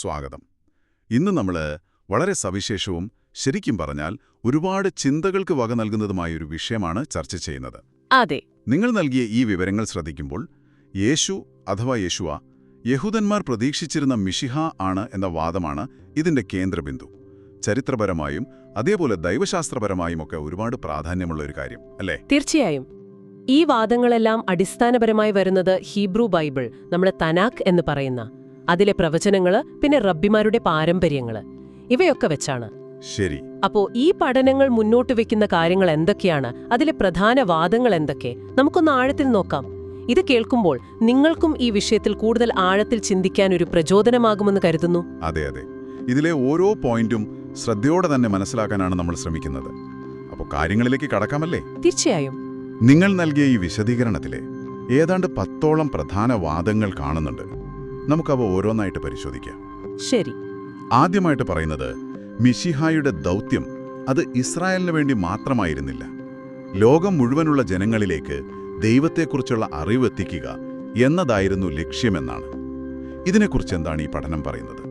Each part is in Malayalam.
സ്വാഗതം. ഇന്ന് നമ്മൾ വളരെ സവിശേഷവും ശരിക്കും പറഞ്ഞാൽ ഒരുപാട് ചിന്തകൾക്ക് വക നൽകുന്നതുമായ ഒരു വിഷയമാണ് ചർച്ച ചെയ്യുന്നത്. അതെ. നിങ്ങൾ നൽകിയ ഈ വിവരങ്ങൾ ശ്രദ്ധിക്കുമ്പോൾ യേശു അഥവാ യേശുവ യഹൂദന്മാർ പ്രതീക്ഷിച്ചിരുന്ന മിഷിഹ ആണ് എന്ന വാദമാണ് ഇതിന്റെ കേന്ദ്രബിന്ദു. ചരിത്രപരമായും അതേപോലെ ദൈവശാസ്ത്രപരമായും ഒക്കെ ഒരുപാട് പ്രാധാന്യമുള്ള ഒരു കാര്യം അല്ലേ? തീർച്ചയായും. ഈ വാദങ്ങളെല്ലാം അടിസ്ഥാനപരമായി വരുന്നത് ഹീബ്രു ബൈബിൾ നമ്മുടെ തനാക്ക് എന്ന് പറയുന്ന അതിലെ പ്രവചനങ്ങൾ പിന്നെ റബ്ബിമാരുടെ പാരമ്പര്യങ്ങൾ. ഇവയൊക്കെ വെച്ചാണ്. ശരി. അപ്പോ ഈ പഠനങ്ങൾ മുന്നോട്ട് വെക്കുന്ന കാര്യങ്ങൾ എന്തൊക്കെയാണ്? അതിലെ പ്രധാന വാദങ്ങൾ എന്തൊക്കെ? നമുക്കൊന്ന് ആഴത്തിൽ നോക്കാം. ഇത് കേൾക്കുമ്പോൾ നിങ്ങൾക്കും ഈ വിഷയത്തിൽ കൂടുതൽ ആഴത്തിൽ ചിന്തിക്കാൻ ഒരു പ്രചോദനമാകുമെന്ന് കരുതുന്നു. അതെ അതെ. ഇതിലെ ഓരോ പോയിന്റും ശ്രദ്ധയോടെ തന്നെ മനസ്സിലാക്കാനാണ് നമ്മൾ ശ്രമിക്കുന്നത്. അപ്പോൾ കാര്യങ്ങളിലേക്ക് കടക്കാമല്ലേ? തീർച്ചയായും. നിങ്ങൾ നൽകിയ ഈ വിശദീകരണത്തിലെ ഏതാണ്ട് പത്തോളം പ്രധാന വാദങ്ങൾ കാണുന്നുണ്ട്. നമുക്കവ ഓരോന്നായിട്ട് പരിശോധിക്കാം. ശരി. ആദ്യമായിട്ട് പറയുന്നത് മിഷിഹായുടെ ദൗത്യം അത് ഇസ്രായേലിന് വേണ്ടി മാത്രമായിരുന്നില്ല. ലോകം മുഴുവനുള്ള ജനങ്ങളിലേക്ക് ദൈവത്തെക്കുറിച്ചുള്ള അറിവ് എത്തിക്കുക എന്നതായിരുന്നു ലക്ഷ്യമെന്നാണ്. ഇതിനെക്കുറിച്ച് എന്താണ് ഈ പഠനം പറയുന്നത്?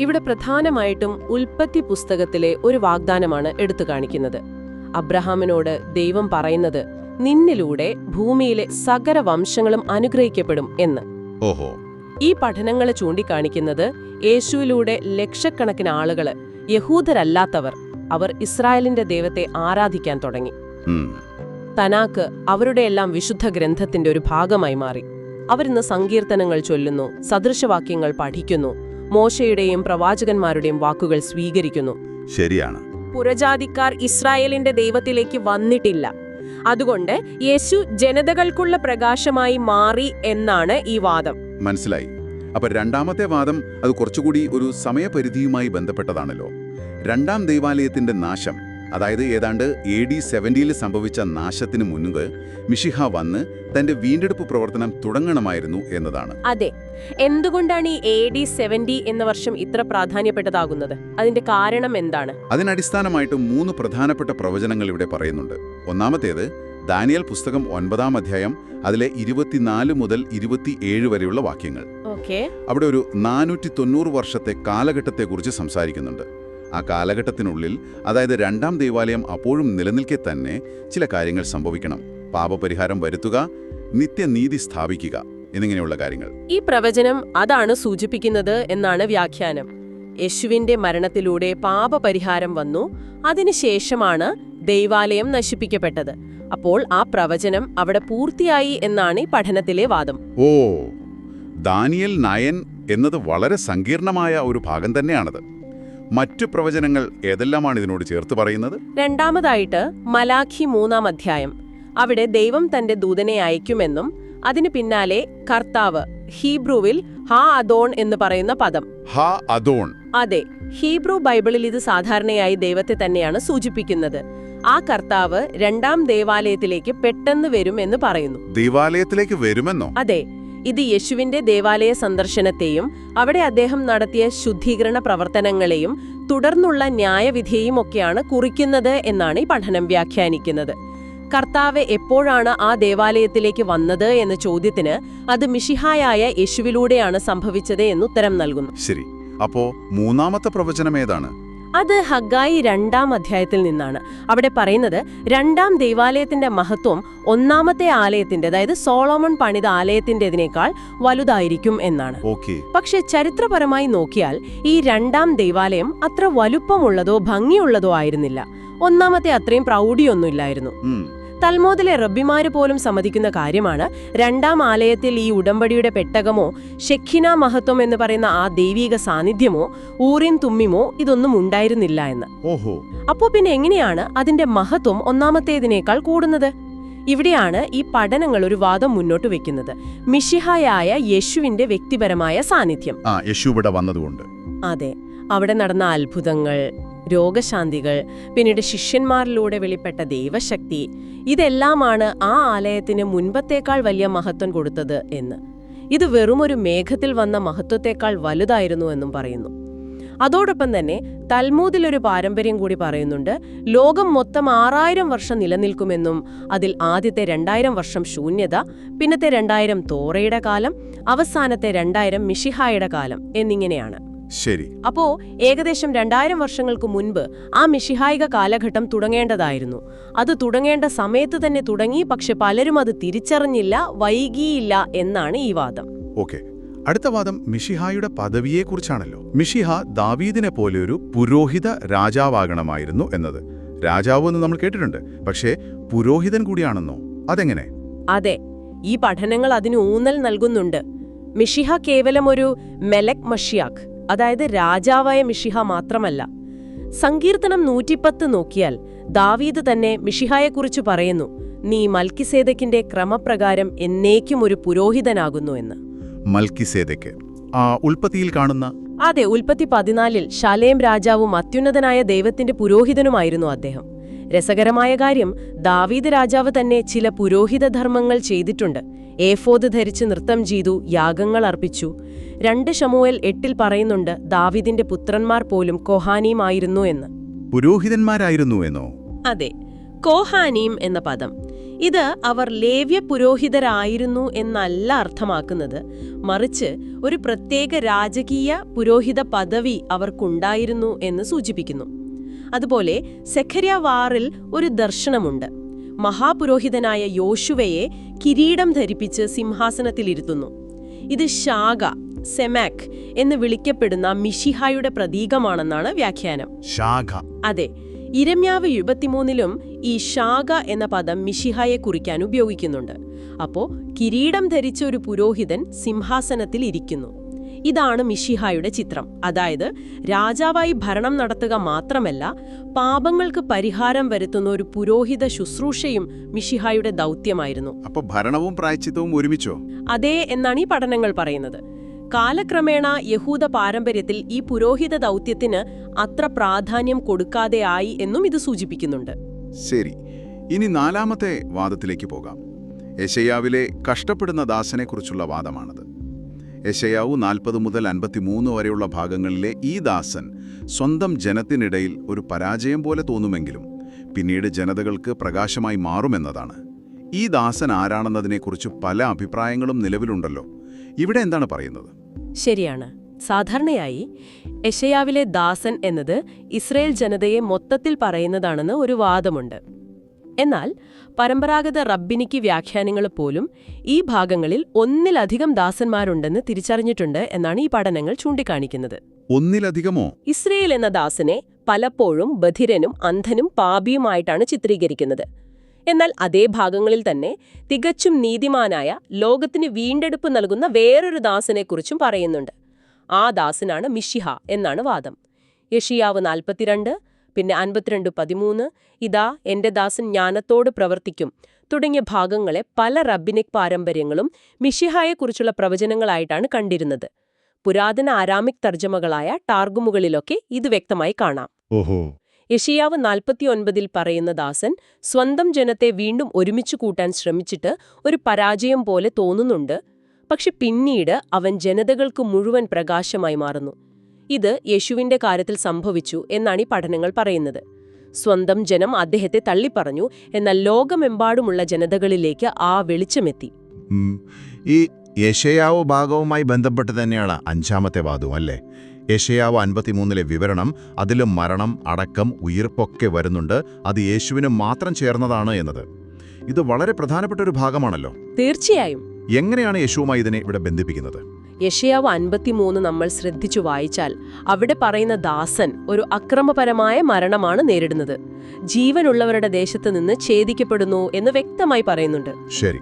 ഇവിടെ പ്രധാനമായിട്ടും ഉൽപ്പത്തി പുസ്തകത്തിലെ ഒരു വാഗ്ദാനമാണ് എടുത്തു കാണിക്കുന്നത്. അബ്രഹാമിനോട് ദൈവം പറയുന്നത് നിന്നിലൂടെ ഭൂമിയിലെ സകല വംശങ്ങളും അനുഗ്രഹിക്കപ്പെടും എന്ന്. ഓഹോ. ഈ പഠനങ്ങൾ ചൂണ്ടിക്കാണിക്കുന്നത് യേശുവിലൂടെ ലക്ഷക്കണക്കിന് ആളുകൾ യഹൂദരല്ലാത്തവർ. അവർ ഇസ്രായേലിന്റെ ദൈവത്തെ ആരാധിക്കാൻ തുടങ്ങി. തനാക്ക് അവരുടെ എല്ലാം വിശുദ്ധ ഗ്രന്ഥത്തിന്റെ ഒരു ഭാഗമായി മാറി. അവരിന്ന് സങ്കീർത്തനങ്ങൾ ചൊല്ലുന്നു സദൃശവാക്യങ്ങൾ പഠിക്കുന്നു മോശയുടെയും പ്രവാചകന്മാരുടെയും വാക്കുകൾ സ്വീകരിക്കുന്നു. ശരിയാണ്. പുരജാതിക്കാർ ഇസ്രായേലിന്റെ ദൈവത്തിലേക്ക് വന്നിട്ടില്ല. അതുകൊണ്ട് യേശു ജനതകൾക്കുള്ള പ്രകാശമായി മാറി എന്നാണ് ഈ വാദം. മനസ്സിലായി. അപ്പൊ രണ്ടാമത്തെ വാദം അത് കുറച്ചുകൂടി ഒരു സമയപരിധിയുമായി ബന്ധപ്പെട്ടതാണല്ലോ. രണ്ടാം ദൈവാലയത്തിന്റെ നാശം അതായത് ഏതാണ്ട് എ ഡി സെവന്റിയിൽ സംഭവിച്ച നാശത്തിന് മുൻപ് മിഷിഹ വന്ന് തന്റെ വീണ്ടെടുപ്പ് പ്രവർത്തനം തുടങ്ങണമായിരുന്നു എന്നതാണ്. അതെ. എന്തുകൊണ്ടാണ് ഈ എ ഡി സെവന്റി എന്ന വർഷം ഇത്ര പ്രാധാന്യപ്പെട്ടതാകുന്നത്? അതിന്റെ കാരണം എന്താണ്? അതിനടിസ്ഥാനമായിട്ട് മൂന്ന് പ്രധാനപ്പെട്ട പ്രവചനങ്ങൾ ഇവിടെ പറയുന്നുണ്ട്. ഒന്നാമത്തേത് ദാനിയൽ പുസ്തകം ഒൻപതാം അധ്യായം അതിലെ ഇരുപത്തിനാല് മുതൽ ഇരുപത്തിയേഴ് വരെയുള്ള വാക്യങ്ങൾ. അവിടെ ഒരു നാനൂറ്റി തൊണ്ണൂറ് വർഷത്തെ കാലഘട്ടത്തെക്കുറിച്ച് സംസാരിക്കുന്നുണ്ട്. ആ കാലഘട്ടത്തിനുള്ളിൽ അതായത് രണ്ടാം ദൈവാലയം അപ്പോഴും നിലനിൽക്കെ തന്നെ ചില കാര്യങ്ങൾ സംഭവിക്കണം. പാപപരിഹാരം വരുത്തുക നിത്യനീതി സ്ഥാപിക്കുക എന്നിങ്ങനെയുള്ള കാര്യങ്ങൾ. ഈ പ്രവചനം അതാണ് സൂചിപ്പിക്കുന്നത് എന്നാണ് വ്യാഖ്യാനം. യേശുവിന്റെ മരണത്തിലൂടെ പാപപരിഹാരം വന്നു. അതിനുശേഷമാണ് ദൈവാലയം നശിപ്പിക്കപ്പെട്ടത്. അപ്പോൾ ആ പ്രവചനം അവിടെ പൂർത്തിയായി എന്നാണ് ഈ പഠനത്തിലെ വാദം. ഓ ദാനിയൽ നയൻ എന്നത് വളരെ സങ്കീർണമായ ഒരു ഭാഗം തന്നെയാണത്. മറ്റു പ്രവചനങ്ങൾ ഏതെല്ലാമാണ് ഇതിനോട് ചേർത്ത് പറയുന്നത്? രണ്ടാമതായിട്ട് മലാഖി മൂന്നാം അധ്യായം. അവിടെ ദൈവം തന്റെ ദൂതനെ അയക്കുമെന്നും അതിനു പിന്നാലെ കർത്താവ് ഹീബ്രുവിൽ ഹാ അദോൺ എന്ന് പറയുന്ന പദം. ഹാ അദോൺ. അതെ ഹീബ്രു ബൈബിളിൽ ഇത് സാധാരണയായി ദൈവത്തെ തന്നെയാണ് സൂചിപ്പിക്കുന്നത്. ആ കർത്താവ് രണ്ടാം ദേവാലയത്തിലേക്ക് പെട്ടെന്ന് വരുമെന്ന് എന്ന് പറയുന്നു. ദേവാലയത്തിലേക്ക് വരുമെന്നോ? അതെ ഇത് യേശുവിന്റെ ദേവാലയ സന്ദർശനത്തെയും അവിടെ അദ്ദേഹം നടത്തിയ ശുദ്ധീകരണ പ്രവർത്തനങ്ങളെയും തുടർന്നുള്ള ന്യായവിധിയെയും ഒക്കെയാണ് കുറിക്കുന്നത് എന്നാണ് ഈ പഠനം വ്യാഖ്യാനിക്കുന്നത്. കർത്താവ് എപ്പോഴാണ് ആ ദേവാലയത്തിലേക്ക് വന്നത് എന്ന ചോദ്യത്തിന് അത് മിഷിഹായായ യേശുവിലൂടെയാണ് സംഭവിച്ചത് എന്നുത്തരം നൽകുന്നു. ശരി അപ്പോ മൂന്നാമത്തെ പ്രവചനം ഏതാണ്? അത് ഹഗായി രണ്ടാം അധ്യായത്തിൽ നിന്നാണ്. അവിടെ പറയുന്നത് രണ്ടാം ദൈവാലയത്തിന്റെ മഹത്വം ഒന്നാമത്തെ ആലയത്തിന്റെ അതായത് സോളോമൺ പണിത ആലയത്തിന്റെതിനേക്കാൾ വലുതായിരിക്കും എന്നാണ്. പക്ഷെ ചരിത്രപരമായി നോക്കിയാൽ ഈ രണ്ടാം ദൈവാലയം അത്ര വലുപ്പമുള്ളതോ ഭംഗിയുള്ളതോ ആയിരുന്നില്ല. ഒന്നാമത്തെ അത്രയും പ്രൗഢിയൊന്നുമില്ലായിരുന്നു. തൽമോദിലെ റബ്ബിമാര് പോലും സമ്മതിക്കുന്ന കാര്യമാണ് രണ്ടാം ആലയത്തിൽ ഈ ഉടമ്പടിയുടെ പെട്ടകമോ ഷെഖിന മഹത്വം എന്ന് പറയുന്ന ആ ദൈവീക സാന്നിധ്യമോ ഊറിൻ തുമ്മിമോ ഇതൊന്നും ഉണ്ടായിരുന്നില്ല എന്ന്. ഓഹോ. അപ്പോ പിന്നെ എങ്ങനെയാണ് അതിന്റെ മഹത്വം ഒന്നാമത്തേതിനേക്കാൾ കൂടുന്നത്? ഇവിടെയാണ് ഈ പഠനങ്ങൾ ഒരു വാദം മുന്നോട്ട് വെക്കുന്നത്. മിഷിഹായായ യേശുവിന്റെ വ്യക്തിപരമായ സാന്നിധ്യം. ആ യേശു ഇവിടെ വന്നതുകൊണ്ട്. അതെ അവിടെ നടന്ന അത്ഭുതങ്ങൾ രോഗശാന്തികൾ പിന്നീട് ശിഷ്യന്മാരിലൂടെ വെളിപ്പെട്ട ദൈവശക്തി ഇതെല്ലാമാണ് ആ ആലയത്തിന് മുൻപത്തേക്കാൾ വലിയ മഹത്വം കൊടുത്തത് എന്ന്. ഇത് വെറുമൊരു മേഘത്തിൽ വന്ന മഹത്വത്തേക്കാൾ വലുതായിരുന്നു എന്നും പറയുന്നു. അതോടൊപ്പം തന്നെ തൽമൂതിലൊരു പാരമ്പര്യം കൂടി പറയുന്നുണ്ട് ലോകം മൊത്തം ആറായിരം വർഷം നിലനിൽക്കുമെന്നും അതിൽ ആദ്യത്തെ രണ്ടായിരം വർഷം ശൂന്യത പിന്നത്തെ രണ്ടായിരം തോറയുടെ കാലം അവസാനത്തെ രണ്ടായിരം മിഷിഹായുടെ കാലം എന്നിങ്ങനെയാണ്. ശരി. അപ്പോ ഏകദേശം രണ്ടായിരം വർഷങ്ങൾക്ക് മുൻപ് ആ മിഷിഹായിക കാലഘട്ടം തുടങ്ങേണ്ടതായിരുന്നു. അത് തുടങ്ങേണ്ട സമയത്ത് തന്നെ തുടങ്ങി പക്ഷെ പലരും അത് തിരിച്ചറിഞ്ഞില്ല വൈകിയില്ല എന്നാണ് ഈ വാദം. ഓക്കെ. അടുത്ത വാദം മിഷിഹായുടെ പദവിയെക്കുറിച്ചാണല്ലോ. മിഷിഹ ദാവീദിനെ പോലെ ഒരു പുരോഹിത രാജാവാകണമായിരുന്നു എന്നത്. രാജാവ് എന്ന് നമ്മൾ കേട്ടിട്ടുണ്ട്. പക്ഷേ പുരോഹിതൻ കൂടിയാണെന്നോ? അതെങ്ങനെ? അതെ. ഈ പഠനങ്ങൾ അതിന് ഊന്നൽ നൽകുന്നുണ്ട്. മിഷിഹ കേവലം ഒരു മെലക് മഷിയാഖ് അതായത് രാജാവായ മിഷിഹ മാത്രമല്ല. സങ്കീർത്തനം നൂറ്റിപ്പത്ത് നോക്കിയാൽ ദാവീദ് തന്നെ മിഷിഹായെക്കുറിച്ച് പറയുന്നു നീ മൽക്കിസേദക്കിന്റെ ക്രമപ്രകാരം എന്നേക്കും ഒരു പുരോഹിതനാകുന്നു എന്ന്. മൽക്കിസേദയ്ക്ക് ആ ഉൽപ്പത്തിയിൽ കാണുന്ന അതെ ഉൽപ്പത്തി പതിനാലിൽ ശാലേം രാജാവും അത്യുന്നതനായ ദൈവത്തിന്റെ പുരോഹിതനുമായിരുന്നു അദ്ദേഹം. രസകരമായ കാര്യം ദാവീദ് രാജാവ് തന്നെ ചില പുരോഹിത ധർമ്മങ്ങൾ ചെയ്തിട്ടുണ്ട്. ഏഫോദ് ധരിച്ച് നൃത്തം ചെയ്തു യാഗങ്ങൾ അർപ്പിച്ചു. രണ്ട് ഷമുവേൽ എട്ടിൽ പറയുന്നുണ്ട് ദാവിദിന്റെ പുത്രന്മാർ പോലും കൊഹാനിയുമായിരുന്നു എന്ന്. പുരോഹിതന്മാരായിരുന്നു എന്നോ? അതെ കോഹാനീം എന്ന പദം. ഇത് അവർ ലേവ്യ പുരോഹിതരായിരുന്നു എന്നല്ല അർത്ഥമാക്കുന്നത്. മറിച്ച് ഒരു പ്രത്യേക രാജകീയ പുരോഹിത പദവി അവർക്കുണ്ടായിരുന്നു എന്ന് സൂചിപ്പിക്കുന്നു. അതുപോലെ സെഖര്യ വാറിൽ ഒരു ദർശനമുണ്ട്. മഹാപുരോഹിതനായ യോശുവയെ കിരീടം ധരിപ്പിച്ച് സിംഹാസനത്തിലിരുത്തുന്നു. ഇത് ശാഖ സെമാക് എന്ന് വിളിക്കപ്പെടുന്ന മിഷിഹായുടെ പ്രതീകമാണെന്നാണ് വ്യാഖ്യാനം. ശാഖ അതെ ഇരമ്യാവ് എഴുപത്തിമൂന്നിലും ഈ ശാഖ എന്ന പദം മിഷിഹായെ കുറിക്കാൻ ഉപയോഗിക്കുന്നുണ്ട്. അപ്പോ കിരീടം ധരിച്ച ഒരു പുരോഹിതൻ സിംഹാസനത്തിൽ ഇരിക്കുന്നു ഇതാണ് മിഷിഹായുടെ ചിത്രം. അതായത് രാജാവായി ഭരണം നടത്തുക മാത്രമല്ല പാപങ്ങൾക്ക് പരിഹാരം വരുത്തുന്ന ഒരു പുരോഹിത ശുശ്രൂഷയും മിഷിഹായുടെ ദൗത്യമായിരുന്നു. അപ്പൊ ഭരണവും പ്രായച്ചിത്തവും ഒരുമിച്ചോ? അതേ എന്നാണ് ഈ പഠനങ്ങൾ പറയുന്നത്. കാലക്രമേണ യഹൂദ പാരമ്പര്യത്തിൽ ഈ പുരോഹിത ദൗത്യത്തിന് അത്ര പ്രാധാന്യം കൊടുക്കാതെ ആയി എന്നും ഇത് സൂചിപ്പിക്കുന്നുണ്ട്. ശരി. ഇനി നാലാമത്തെ വാദത്തിലേക്ക് പോകാം. യശയാവിലെ കഷ്ടപ്പെടുന്ന ദാസനെക്കുറിച്ചുള്ള വാദമാണത്. യശയാവു നാൽപ്പത് മുതൽ അൻപത്തിമൂന്ന് വരെയുള്ള ഭാഗങ്ങളിലെ ഈ ദാസൻ സ്വന്തം ജനത്തിനിടയിൽ ഒരു പരാജയം പോലെ തോന്നുമെങ്കിലും പിന്നീട് ജനതകൾക്ക് പ്രകാശമായി മാറുമെന്നതാണ്. ഈ ദാസൻ ആരാണെന്നതിനെക്കുറിച്ച് പല അഭിപ്രായങ്ങളും നിലവിലുണ്ടല്ലോ. ഇവിടെ എന്താണ് പറയുന്നത്? ശരിയാണ്. സാധാരണയായി എഷയാവിലെ ദാസൻ എന്നത് ഇസ്രയേൽ ജനതയെ മൊത്തത്തിൽ പറയുന്നതാണെന്ന് ഒരു വാദമുണ്ട്. എന്നാൽ പരമ്പരാഗത റബ്ബിനിക്ക് വ്യാഖ്യാനങ്ങൾ പോലും ഈ ഭാഗങ്ങളിൽ ഒന്നിലധികം ദാസന്മാരുണ്ടെന്ന് തിരിച്ചറിഞ്ഞിട്ടുണ്ട് എന്നാണ് ഈ പഠനങ്ങൾ ചൂണ്ടിക്കാണിക്കുന്നത്. ഒന്നിലധികമോ? ഇസ്രയേൽ എന്ന ദാസനെ പലപ്പോഴും ബധിരനും അന്ധനും പാപിയുമായിട്ടാണ് ചിത്രീകരിക്കുന്നത്. എന്നാൽ അതേ ഭാഗങ്ങളിൽ തന്നെ തികച്ചും നീതിമാനായ ലോകത്തിന് വീണ്ടെടുപ്പ് നൽകുന്ന വേറൊരു ദാസനെക്കുറിച്ചും പറയുന്നുണ്ട്. ആ ദാസനാണ് മിഷിഹ എന്നാണ് വാദം. യഷിയാവ് നാൽപ്പത്തിരണ്ട് പിന്നെ അൻപത്തിരണ്ട് പതിമൂന്ന്. ഇതാ എന്റെ ദാസൻ ജ്ഞാനത്തോട് പ്രവർത്തിക്കും. തുടങ്ങിയ ഭാഗങ്ങളെ പല റബ്ബിനിക് പാരമ്പര്യങ്ങളും മിഷിഹായെക്കുറിച്ചുള്ള പ്രവചനങ്ങളായിട്ടാണ് കണ്ടിരുന്നത്. പുരാതന ആരാമിക് തർജമകളായ ടാർഗുമുകളിലൊക്കെ ഇത് വ്യക്തമായി കാണാം. ഓഹോ. യഷിയാവ് നാൽപ്പത്തിയൊൻപതിൽ പറയുന്ന ദാസൻ സ്വന്തം ജനത്തെ വീണ്ടും ഒരുമിച്ചു കൂട്ടാൻ ശ്രമിച്ചിട്ട് ഒരു പരാജയം പോലെ തോന്നുന്നുണ്ട്. പക്ഷെ പിന്നീട് അവൻ ജനതകൾക്ക് മുഴുവൻ പ്രകാശമായി മാറുന്നു. ഇത് യേശുവിന്റെ കാര്യത്തിൽ സംഭവിച്ചു എന്നാണ് ഈ പഠനങ്ങൾ പറയുന്നത്. സ്വന്തം ജനം അദ്ദേഹത്തെ തള്ളിപ്പറഞ്ഞു എന്നാൽ ലോകമെമ്പാടുമുള്ള ജനതകളിലേക്ക് ആ വെളിച്ചമെത്തി. ഈ യശയാവ് ഭാഗവുമായി ബന്ധപ്പെട്ട് തന്നെയാണ് അഞ്ചാമത്തെ വാദവും അല്ലേ? യശയാവ് അൻപത്തിമൂന്നിലെ വിവരണം അതിലും മരണം അടക്കം ഉയർപ്പൊക്കെ വരുന്നുണ്ട് അത് യേശുവിന് മാത്രം ചേർന്നതാണ് എന്നത്. ഇത് വളരെ പ്രധാനപ്പെട്ട ഒരു ഭാഗമാണല്ലോ. തീർച്ചയായും. എങ്ങനെയാണ് യേശുവുമായി ഇതിനെ ഇവിടെ ബന്ധിപ്പിക്കുന്നത്? യഷയാവ് അൻപത്തിമൂന്ന് നമ്മൾ ശ്രദ്ധിച്ചു വായിച്ചാൽ അവിടെ പറയുന്ന ദാസൻ ഒരു അക്രമപരമായ മരണമാണ് നേരിടുന്നത്. ജീവനുള്ളവരുടെ ദേശത്ത് നിന്ന് ഛേദിക്കപ്പെടുന്നു എന്ന് വ്യക്തമായി പറയുന്നുണ്ട്. ശരി.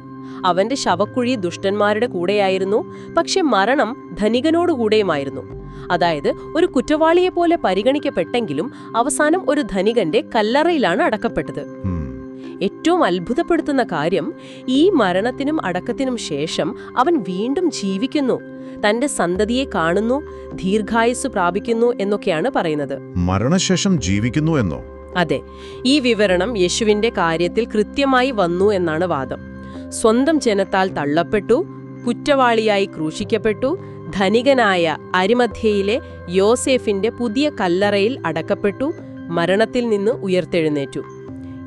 അവന്റെ ശവക്കുഴി ദുഷ്ടന്മാരുടെ കൂടെയായിരുന്നു പക്ഷെ മരണം ധനികനോടുകൂടെയുമായിരുന്നു അതായത് ഒരു കുറ്റവാളിയെപ്പോലെ പരിഗണിക്കപ്പെട്ടെങ്കിലും അവസാനം ഒരു ധനികന്റെ കല്ലറയിലാണ് അടക്കപ്പെട്ടത്. ഏറ്റവും അത്ഭുതപ്പെടുത്തുന്ന കാര്യം ഈ മരണത്തിനും അടക്കത്തിനും ശേഷം അവൻ വീണ്ടും ജീവിക്കുന്നു. തന്റെ സന്തതിയെ കാണുന്നു ദീർഘായുസ് പ്രാപിക്കുന്നു എന്നൊക്കെയാണ് പറയുന്നത്. മരണശേഷം ജീവിക്കുന്നു എന്നോ? അതെ ഈ വിവരണം യേശുവിന്റെ കാര്യത്തിൽ കൃത്യമായി വന്നു എന്നാണ് വാദം. സ്വന്തം ജനത്താൽ തള്ളപ്പെട്ടു കുറ്റവാളിയായി ക്രൂശിക്കപ്പെട്ടു ധനികനായ അരിമധ്യയിലെ യോസേഫിന്റെ പുതിയ കല്ലറയിൽ അടക്കപ്പെട്ടു മരണത്തിൽ നിന്ന് ഉയർത്തെഴുന്നേറ്റു.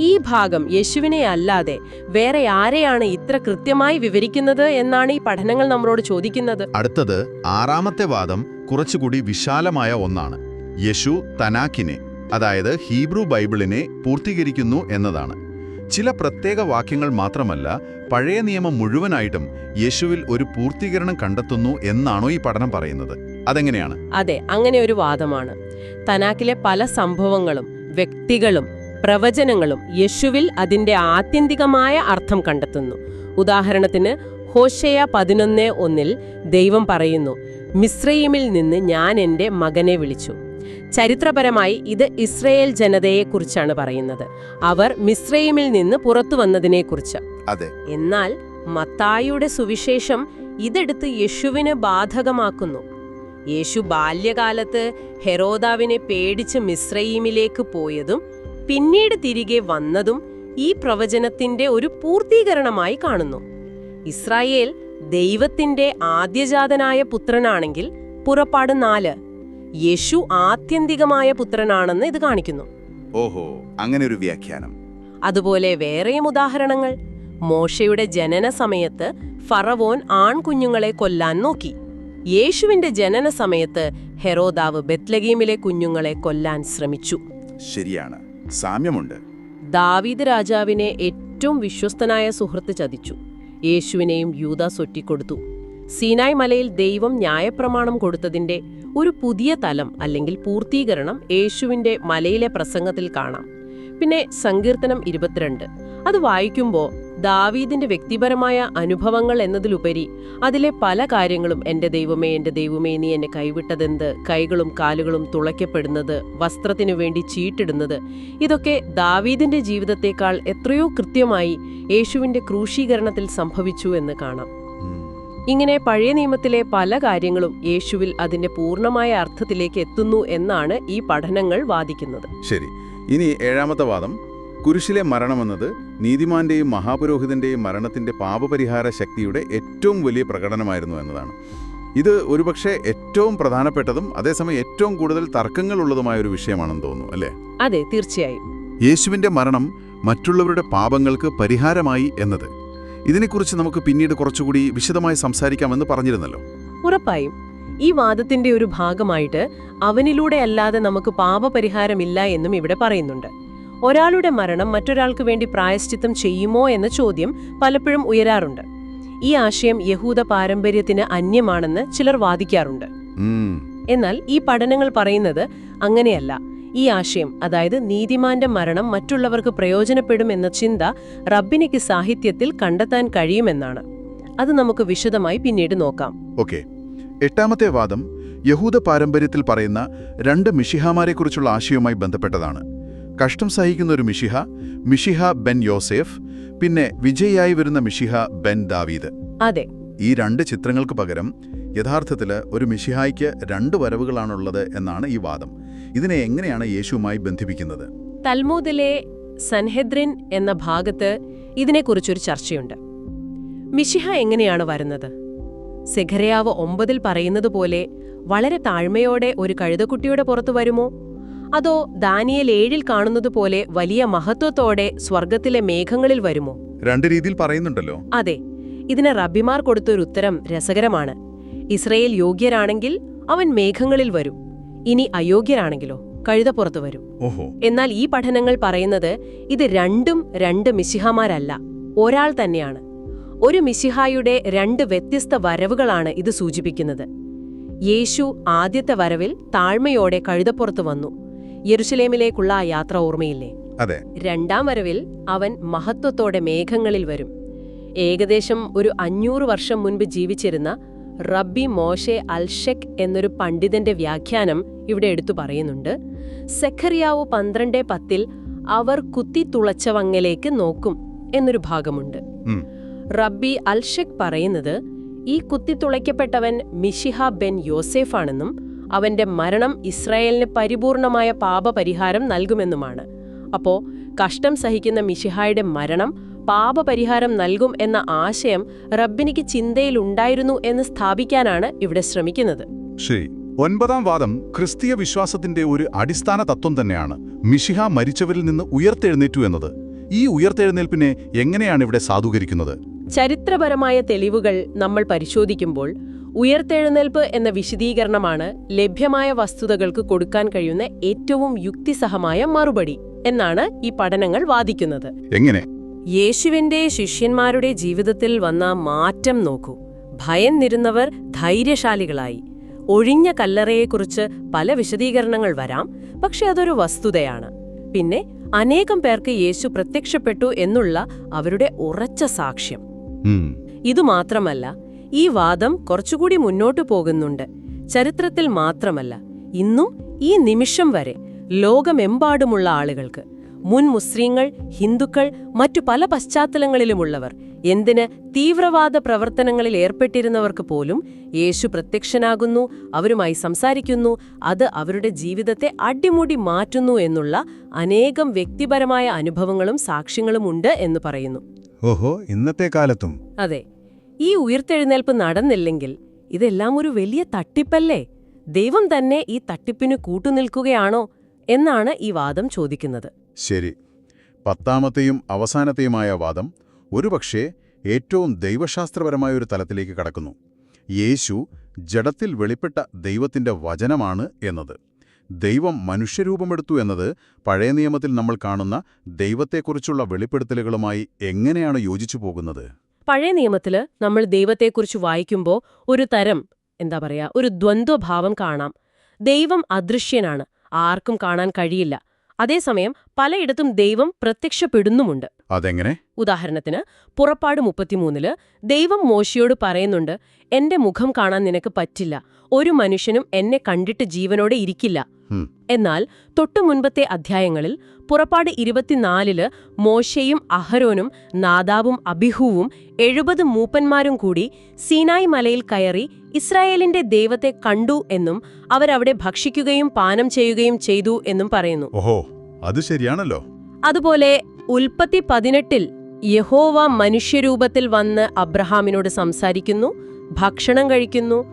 ഈ ഭാഗം യേശുവിനെ അല്ലാതെ വേറെ ആരെയാണ് ഇത്ര കൃത്യമായി വിവരിക്കുന്നത് എന്നാണ് ഈ പഠനങ്ങൾ നമ്മളോട് ചോദിക്കുന്നത്. അടുത്തത് ആറാമത്തെ വാദം കുറച്ചുകൂടി വിശാലമായ ഒന്നാണ്. യേശു തനാക്കിനെ അതായത് ഹീബ്രു ബൈബിളിനെ പൂർത്തീകരിക്കുന്നു എന്നതാണ്. ചില പ്രത്യേക വാക്യങ്ങൾ മാത്രമല്ല പഴയ നിയമം മുഴുവനായിട്ടും യേശുവിൽ ഒരു പൂർത്തീകരണം കണ്ടെത്തുന്നു എന്നാണോ ഈ പഠനം പറയുന്നത്. അതെങ്ങനെയാണ്? അതെ അങ്ങനെ ഒരു വാദമാണ്. തനാക്കിലെ പല സംഭവങ്ങളും വ്യക്തികളും പ്രവചനങ്ങളും യശുവിൽ അതിന്റെ ആത്യന്തികമായ അർത്ഥം കണ്ടെത്തുന്നു. ഉദാഹരണത്തിന് ഹോഷയ പതിനൊന്ന് ഒന്നിൽ ദൈവം പറയുന്നു മിശ്രയിമിൽ നിന്ന് ഞാൻ എന്റെ മകനെ വിളിച്ചു. ചരിത്രപരമായി ഇത് ഇസ്രയേൽ ജനതയെക്കുറിച്ചാണ് പറയുന്നത്. അവർ മിശ്രയിമിൽ നിന്ന് പുറത്തു വന്നതിനെക്കുറിച്ച്. അതെ. എന്നാൽ മത്തായിയുടെ സുവിശേഷം ഇതെടുത്ത് യേശുവിന് ബാധകമാക്കുന്നു. യേശു ബാല്യകാലത്ത് ഹെറോദാവിനെ പേടിച്ച് മിസ്രൈമിലേക്ക് പോയതും പിന്നീട് തിരികെ വന്നതും ഈ പ്രവചനത്തിന്റെ ഒരു പൂർത്തീകരണമായി കാണുന്നു. ഇസ്രായേൽ ദൈവത്തിന്റെ ആദ്യജാതനായ പുത്രനാണെങ്കിൽ പുറപ്പാട് നാല് യേശു ആത്യന്തികമായ പുത്രനാണെന്ന് ഇത് കാണിക്കുന്നു. ഓഹോ അങ്ങനെ ഒരു വ്യാഖ്യാനം. അതുപോലെ വേറെയും ഉദാഹരണങ്ങൾ. മോശയുടെ ജനന സമയത്ത് ഫറവോൻ ആൺകുഞ്ഞുങ്ങളെ കൊല്ലാൻ നോക്കി. യേശുവിന്റെ ജനന സമയത്ത് ഹെറോദാവ് ബെത്ലഗീമിലെ കുഞ്ഞുങ്ങളെ കൊല്ലാൻ ശ്രമിച്ചു. ശരിയാണ്. സാമ്യമുണ്ട്. ദാവീദ് രാജാവിനെ ഏറ്റവും വിശ്വസ്തനായ സുഹൃത്ത് ചതിച്ചു. യേശുവിനെയും യൂദാസ് ഒറ്റിക്കൊടുത്തു സീനായ് മലയിൽ ദൈവം ന്യായപ്രമാണം കൊടുത്തതിന്റെ ഒരു പുതിയ തലം അല്ലെങ്കിൽ പൂർത്തീകരണം യേശുവിന്റെ മലയിലെ പ്രസംഗത്തിൽ കാണാം. പിന്നെ സങ്കീർത്തനം ഇരുപത്തിരണ്ട്. അത് വായിക്കുമ്പോൾ ദാവീദിന്റെ വ്യക്തിപരമായ അനുഭവങ്ങൾ എന്നതിലുപരി അതിലെ പല കാര്യങ്ങളും എന്റെ ദൈവമേ എന്റെ ദൈവമേ നീ എന്നെ കൈവിട്ടതെന്ത്? കൈകളും കാലുകളും തുളയ്ക്കപ്പെടുന്നത് വസ്ത്രത്തിനു വേണ്ടി ചീട്ടിടുന്നത് ഇതൊക്കെ ദാവീദിന്റെ ജീവിതത്തേക്കാൾ എത്രയോ കൃത്യമായി യേശുവിന്റെ ക്രൂശീകരണത്തിൽ സംഭവിച്ചു എന്ന് കാണാം. ഇങ്ങനെ പഴയ നിയമത്തിലെ പല കാര്യങ്ങളും യേശുവിൽ അതിന്റെ പൂർണമായ അർത്ഥത്തിലേക്ക് എത്തുന്നു എന്നാണ് ഈ പഠനങ്ങൾ വാദിക്കുന്നത്. ശരി. ഇനി ഏഴാമത്തെ വാദം. കുരിശിലെ മരണമെന്നത് നീതിമാന്റെയും മഹാപുരോഹിതന്റെയും മരണത്തിന്റെ പാപപരിഹാര ശക്തിയുടെ ഏറ്റവും വലിയ പ്രകടനമായിരുന്നു എന്നതാണ്. ഇത് ഒരുപക്ഷെ ഏറ്റവും പ്രധാനപ്പെട്ടതും അതേസമയം ഏറ്റവും കൂടുതൽ തർക്കങ്ങൾ ഉള്ളതുമായ ഒരു വിഷയമാണെന്ന് തോന്നുന്നു അല്ലേ? അതെ തീർച്ചയായും. യേശുവിന്റെ മരണം മറ്റുള്ളവരുടെ പാപങ്ങൾക്ക് പരിഹാരമായി എന്നത്. ഇതിനെക്കുറിച്ച് നമുക്ക് പിന്നീട് കുറച്ചുകൂടി വിശദമായി സംസാരിക്കാമെന്ന് പറഞ്ഞിരുന്നല്ലോ. ഉറപ്പായും. ഈ വാദത്തിന്റെ ഒരു ഭാഗമായിട്ട് അവനിലൂടെ അല്ലാതെ നമുക്ക് പാപപരിഹാരമില്ല എന്നും ഇവിടെ പറയുന്നുണ്ട്. ഒരാളുടെ മരണം മറ്റൊരാൾക്ക് വേണ്ടി പ്രായശ്ചിത്തം ചെയ്യുമോ എന്ന ചോദ്യം പലപ്പോഴും ഉയരാറുണ്ട്. ഈ ആശയം യഹൂദ പാരമ്പര്യത്തിന് അന്യമാണെന്ന് ചിലർ വാദിക്കാറുണ്ട്. എന്നാൽ ഈ പഠനങ്ങൾ പറയുന്നത് അങ്ങനെയല്ല. ഈ ആശയം അതായത് നീതിമാന്റെ മരണം മറ്റുള്ളവർക്ക് പ്രയോജനപ്പെടുമെന്ന ചിന്ത റബ്ബിനിക്ക് സാഹിത്യത്തിൽ കണ്ടെത്താൻ കഴിയുമെന്നാണ്. അത് നമുക്ക് വിശദമായി പിന്നീട് നോക്കാം. ഓക്കെ. എട്ടാമത്തെ വാദം യഹൂദ പാരമ്പര്യത്തിൽ പറയുന്ന രണ്ട് മിഷിഹാമാരെക്കുറിച്ചുള്ള ആശയവുമായി ബന്ധപ്പെട്ടതാണ്. കഷ്ടം സഹിക്കുന്ന ഒരു മിഷിഹ മിഷിഹ ബെൻ യോസേഫ് പിന്നെ വിജയിയായി വരുന്ന മിഷിഹ ബെൻ ദാവീദ്. അതെ. ഈ രണ്ട് ചിത്രങ്ങൾക്ക് പകരം യഥാർത്ഥത്തിൽ ഒരു മിഷിഹായ്ക്ക് രണ്ട് വരവുകളാണുള്ളത് എന്നാണ് ഈ വാദം. ഇതിനെ എങ്ങനെയാണ് യേശുവുമായി ബന്ധിപ്പിക്കുന്നത്? തൽമൂദിലെ സൻഹെദ്രിൻ എന്ന ഭാഗത്ത് ഇതിനെക്കുറിച്ചൊരു ചർച്ചയുണ്ട്. മിഷിഹ എങ്ങനെയാണ് വരുന്നത്? സെഖരയാവ് ഒമ്പതിൽ പറയുന്നത് പോലെ വളരെ താഴ്മയോടെ ഒരു കഴുതക്കുട്ടിയുടെ പുറത്തു വരുമോ? അതോ ദാനിയൽ ഏഴിൽ കാണുന്നത് പോലെ വലിയ മഹത്വത്തോടെ സ്വർഗത്തിലെ മേഘങ്ങളിൽ വരുമോ? രണ്ട് രീതിയിൽ പറയുന്നുണ്ടല്ലോ. അതെ ഇതിന് റബ്ബിമാർ കൊടുത്തൊരു ഉത്തരം രസകരമാണ്. ഇസ്രയേൽ യോഗ്യരാണെങ്കിൽ അവൻ മേഘങ്ങളിൽ വരും. ഇനി അയോഗ്യരാണെങ്കിലോ? കഴുതപ്പുറത്ത് വരും. ഓഹോ. എന്നാൽ ഈ പഠനങ്ങൾ പറയുന്നത് ഇത് രണ്ടും രണ്ട് മിശിഹമാരല്ല ഒരാൾ തന്നെയാണ്. ഒരു മിശിഹായുടെ രണ്ട് വ്യത്യസ്ത വരവുകളാണ് ഇത് സൂചിപ്പിക്കുന്നത്. യേശു ആദ്യത്തെ വരവിൽ താഴ്മയോടെ കഴുതപ്പുറത്ത് വന്നു. യെരുശലേമിലേക്കുള്ള ആ യാത്ര ഓർമ്മയില്ലേ? അതെ. രണ്ടാം വരവിൽ അവൻ മഹത്വത്തോടെ മേഘങ്ങളിൽ വരും. ഏകദേശം ഒരു അഞ്ഞൂറ് വർഷം മുൻപ് ജീവിച്ചിരുന്ന റബ്ബി മോഷെ അൽഷെക് എന്നൊരു പണ്ഡിതന്റെ വ്യാഖ്യാനം ഇവിടെ എടുത്തു പറയുന്നുണ്ട്. സെഖറിയാവ് പന്ത്രണ്ട് പത്തിൽ അവർ കുത്തിത്തുളച്ചവങ്ങലേക്ക് നോക്കും എന്നൊരു ഭാഗമുണ്ട്. റബ്ബി അൽഷെക് പറയുന്നത് ഈ കുത്തിത്തുളയ്ക്കപ്പെട്ടവൻ മിഷിഹ ബെൻ യോസേഫാണെന്നും അവന്റെ മരണം ഇസ്രായേലിന് പരിപൂർണമായ പാപപരിഹാരം നൽകുമെന്നുമാണ്. അപ്പോൾ കഷ്ടം സഹിക്കുന്ന മിഷിഹായുടെ മരണം പാപപരിഹാരം നൽകും എന്ന ആശയം റബ്ബിനിക്ക് ചിന്തയിലുണ്ടായിരുന്നു എന്ന് സ്ഥാപിക്കാനാണ് ഇവിടെ ശ്രമിക്കുന്നത്. ശരി. ഒൻപതാം വാദം ക്രിസ്തീയ വിശ്വാസത്തിന്റെ ഒരു അടിസ്ഥാന തത്വം തന്നെയാണ്. മിഷിഹ മരിച്ചവരിൽ നിന്ന് ഉയർത്തെഴുന്നേറ്റു എന്നത്. ഈ ഉയർത്തെഴുന്നേൽപ്പിനെ എങ്ങനെയാണ് ഇവിടെ സാധൂകരിക്കുന്നത്? ചരിത്രപരമായ തെളിവുകൾ നമ്മൾ പരിശോധിക്കുമ്പോൾ ഉയർത്തെഴുന്നേൽപ്പ് എന്ന വിശദീകരണമാണ് ലഭ്യമായ വസ്തുതകൾക്ക് കൊടുക്കാൻ കഴിയുന്ന ഏറ്റവും യുക്തിസഹമായ മറുപടി എന്നാണ് ഈ പഠനങ്ങൾ വാദിക്കുന്നത്. എങ്ങനെ? യേശുവിന്റെ ശിഷ്യന്മാരുടെ ജീവിതത്തിൽ വന്ന മാറ്റം നോക്കൂ. ഭയന്നിരുന്നവർ ധൈര്യശാലികളായി. ഒഴിഞ്ഞ കല്ലറയെക്കുറിച്ച് പല വിശദീകരണങ്ങൾ വരാം പക്ഷെ അതൊരു വസ്തുതയാണ്. പിന്നെ അനേകം പേർക്ക് യേശു പ്രത്യക്ഷപ്പെട്ടു എന്നുള്ള അവരുടെ ഉറച്ച സാക്ഷ്യം. ഇതുമാത്രമല്ല ഈ വാദം കുറച്ചുകൂടി മുന്നോട്ടു പോകുന്നുണ്ട്. ചരിത്രത്തിൽ മാത്രമല്ല ഇന്നും ഈ നിമിഷം വരെ ലോകമെമ്പാടുമുള്ള ആളുകൾക്ക് മുൻ മുസ്ലിങ്ങൾ ഹിന്ദുക്കൾ മറ്റു പല പശ്ചാത്തലങ്ങളിലുമുള്ളവർ എന്തിന് തീവ്രവാദ പ്രവർത്തനങ്ങളിൽ ഏർപ്പെട്ടിരുന്നവർക്ക് പോലും യേശു പ്രത്യക്ഷനാകുന്നു അവരുമായി സംസാരിക്കുന്നു അത് അവരുടെ ജീവിതത്തെ അടിമുടി മാറ്റുന്നു എന്നുള്ള അനേകം വ്യക്തിപരമായ അനുഭവങ്ങളും സാക്ഷ്യങ്ങളും ഉണ്ട് എന്ന് പറയുന്നു. ഓഹോ ഇന്നത്തെ കാലത്തും. അതെ. ഈ ഉയർത്തെഴുന്നേൽപ്പ് നടന്നില്ലെങ്കിൽ ഇതെല്ലാം ഒരു വലിയ തട്ടിപ്പല്ലേ? ദൈവം തന്നെ ഈ തട്ടിപ്പിന് കൂട്ടുനിൽക്കുകയാണോ എന്നാണ് ഈ വാദം ചോദിക്കുന്നത്. ശരി. പത്താമത്തെയും അവസാനത്തെയുമായ വാദം ഒരുപക്ഷേ ഏറ്റവും ദൈവശാസ്ത്രപരമായ ഒരു തലത്തിലേക്ക് കടക്കുന്നു. യേശു ജഡത്തിൽ വെളിപ്പെട്ട ദൈവത്തിന്റെ വചനമാണ് എന്നത്. ദൈവം മനുഷ്യരൂപമെടുത്തു എന്നത് പഴയ നിയമത്തിൽ നമ്മൾ കാണുന്ന ദൈവത്തെക്കുറിച്ചുള്ള വെളിപ്പെടുത്തലുകളുമായി എങ്ങനെയാണ് യോജിച്ചു പോകുന്നത്? പഴയ നിയമത്തിൽ നമ്മൾ ദൈവത്തെക്കുറിച്ച് വായിക്കുമ്പോൾ ഒരു തരം എന്താ പറയാ ഒരു ദ്വന്ദ്വഭാവം കാണാം. ദൈവം അദൃശ്യനാണ് ആർക്കും കാണാൻ കഴിയില്ല. അതേസമയം പലയിടത്തും ദൈവം പ്രത്യക്ഷപ്പെടുന്നുമുണ്ട്. അതെങ്ങനെ? ഉദാഹരണത്തിന് പുറപ്പാട് മുപ്പത്തിമൂന്നിൽ ദൈവം മോശയോട് പറയുന്നുണ്ട് എന്റെ മുഖം കാണാൻ നിനക്ക് പറ്റില്ല. ഒരു മനുഷ്യനും എന്നെ കണ്ടിട്ട് ജീവനോടെ ഇരിക്കില്ല. എന്നാൽ തൊട്ടു മുൻപത്തെ അധ്യായങ്ങളിൽ പുറപ്പാട് ഇരുപത്തിനാലിൽ മോശയും അഹരോനും നാദാബും അബിഹുവും എഴുപത് മൂപ്പന്മാരും കൂടി സീനായ് മലയിൽ കയറി ഇസ്രായേലിന്റെ ദൈവത്തെ കണ്ടു എന്നും അവരവിടെ ഭക്ഷിക്കുകയും പാനം ചെയ്യുകയും ചെയ്തു എന്നും പറയുന്നു. ഓഹോ അത് ശരിയാണല്ലോ. അതുപോലെ ഉൽപ്പത്തി പതിനെട്ടിൽ യഹോവ മനുഷ്യരൂപത്തിൽ വന്ന് അബ്രഹാമിനോട് സംസാരിക്കുന്നു ഭക്ഷണം കഴിക്കുന്നു.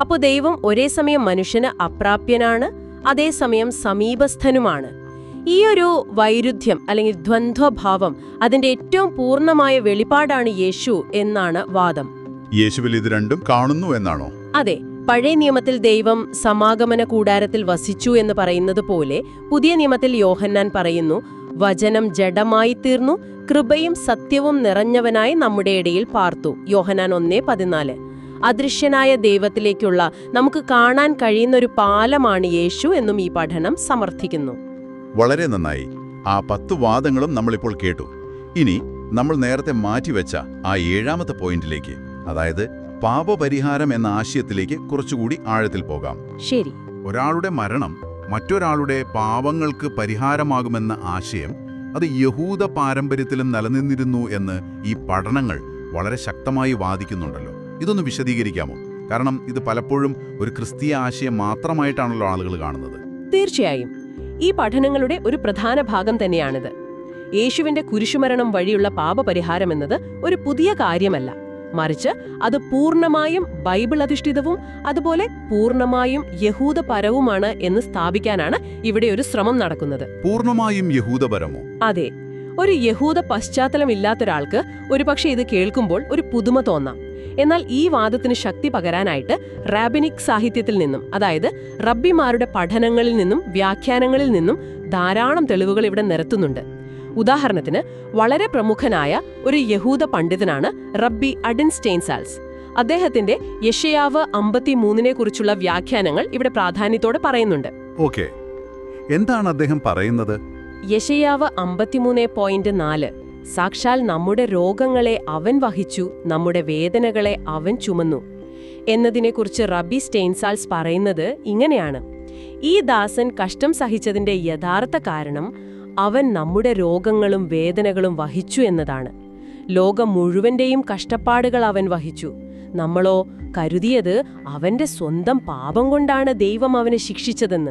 അപ്പോൾ ദൈവം ഒരേ സമയം മനുഷ്യന് അപ്രാപ്യനാണ് അതേസമയം സമീപസ്ഥനുമാണ്. ഈ ഒരു വൈരുദ്ധ്യം അല്ലെങ്കിൽ ദ്വന്ദ്വഭാവം അതിന്റെ ഏറ്റവും പൂർണമായ വെളിപ്പാടാണ് യേശു എന്നാണ് വാദം. യേശുവിൽ ഇത് രണ്ടും കാണുന്നു എന്നാണോ? അതെ പഴയ നിയമത്തിൽ ദൈവം സമാഗമന കൂടാരത്തിൽ വസിച്ചു എന്ന് പറയുന്നത് പോലെ പുതിയ നിയമത്തിൽ യോഹന്നാൻ പറയുന്നു വചനം ജഡമായി തീർന്നു കൃപയും സത്യവും നിറഞ്ഞവനായി നമ്മുടെ ഇടയിൽ പാർത്തു യോഹനാൻ ഒന്നേ പതിനാല്. അദൃശ്യനായ ദൈവത്തിലേക്കുള്ള നമുക്ക് കാണാൻ കഴിയുന്ന ഒരു പാലമാണ് യേശു എന്നും ഈ പഠനം സമർത്ഥിക്കുന്നു. വളരെ നന്നായി. ആ പത്ത് വാദങ്ങളും നമ്മളിപ്പോൾ കേട്ടു. ഇനി നമ്മൾ നേരത്തെ മാറ്റിവെച്ച ആ ഏഴാമത്തെ പോയിന്റിലേക്ക് അതായത് പാപപരിഹാരം എന്ന ആശയത്തിലേക്ക് കുറച്ചുകൂടി ആഴത്തിൽ പോകാം. ശരി. ഒരാളുടെ മരണം മറ്റൊരാളുടെ പാപങ്ങൾക്ക് പരിഹാരമാകുമെന്ന ആശയം അത് യഹൂദ പാരമ്പര്യത്തിലും നിലനിന്നിരുന്നു എന്ന് ഈ പഠനങ്ങൾ വളരെ ശക്തമായി വാദിക്കുന്നുണ്ടല്ലോ. ഇതൊന്ന് വിശദീകരിക്കാമോ? കാരണം ഇത് പലപ്പോഴും ഒരു ക്രിസ്തീയ ആശയം മാത്രമായിട്ടാണല്ലോ ആളുകൾ കാണുന്നത്. തീർച്ചയായും. ഈ പഠനങ്ങളുടെ ഒരു പ്രധാന ഭാഗം തന്നെയാണിത്. യേശുവിന്റെ കുരിശുമരണം വഴിയുള്ള പാപപരിഹാരമെന്നത് ഒരു പുതിയ കാര്യമല്ല. മറിച്ച് അത് പൂർണമായും ബൈബിൾ അധിഷ്ഠിതവും അതുപോലെ പൂർണമായും യഹൂദപരവുമാണ് എന്ന് സ്ഥാപിക്കാനാണ് ഇവിടെ ഒരു ശ്രമം നടക്കുന്നത്. പൂർണമായും യഹൂദപരമോ? അതെ. ഒരു യഹൂദ പശ്ചാത്തലം പശ്ചാത്തലമില്ലാത്തൊരാൾക്ക് ഒരുപക്ഷെ ഇത് കേൾക്കുമ്പോൾ ഒരു പുതുമ തോന്നാം. എന്നാൽ ഈ വാദത്തിന് ശക്തി പകരാനായിട്ട് റാബിനിക് സാഹിത്യത്തിൽ നിന്നും അതായത് റബ്ബിമാരുടെ പഠനങ്ങളിൽ നിന്നും വ്യാഖ്യാനങ്ങളിൽ നിന്നും ധാരാളം തെളിവുകൾ ഇവിടെ നിരത്തുന്നുണ്ട്. ഉദാഹരണത്തിന് വളരെ പ്രമുഖനായ ഒരു യഹൂദ പണ്ഡിതനാണ് റബ്ബി അഡിൻ സ്റ്റെയിൻസാൽസ്. അദ്ദേഹത്തിന്റെ യഷയാവ് അമ്പത്തിമൂന്നിനെ കുറിച്ചുള്ള വ്യാഖ്യാനങ്ങൾ ഇവിടെ പ്രാധാന്യത്തോടെ പറയുന്നുണ്ട്. ഓക്കെ. എന്താണ് അദ്ദേഹം പറയുന്നത്? യഷയാവ് അമ്പത്തിമൂന്ന് പോയിന്റ് നാല്. സാക്ഷാൽ നമ്മുടെ രോഗങ്ങളെ അവൻ വഹിച്ചു നമ്മുടെ വേദനകളെ അവൻ ചുമന്നു. എന്നതിനെക്കുറിച്ച് റബി സ്റ്റെയിൻസാൾസ് പറയുന്നത് ഇങ്ങനെയാണ്. ഈ ദാസൻ കഷ്ടം സഹിച്ചതിന്റെ യഥാർത്ഥ കാരണം അവൻ നമ്മുടെ രോഗങ്ങളും വേദനകളും വഹിച്ചു എന്നതാണ്. ലോകം മുഴുവന്റെയും കഷ്ടപ്പാടുകൾ അവൻ വഹിച്ചു. നമ്മളോ കരുതിയത് അവന്റെ സ്വന്തം പാപം കൊണ്ടാണ് ദൈവം അവനെ ശിക്ഷിച്ചതെന്ന്.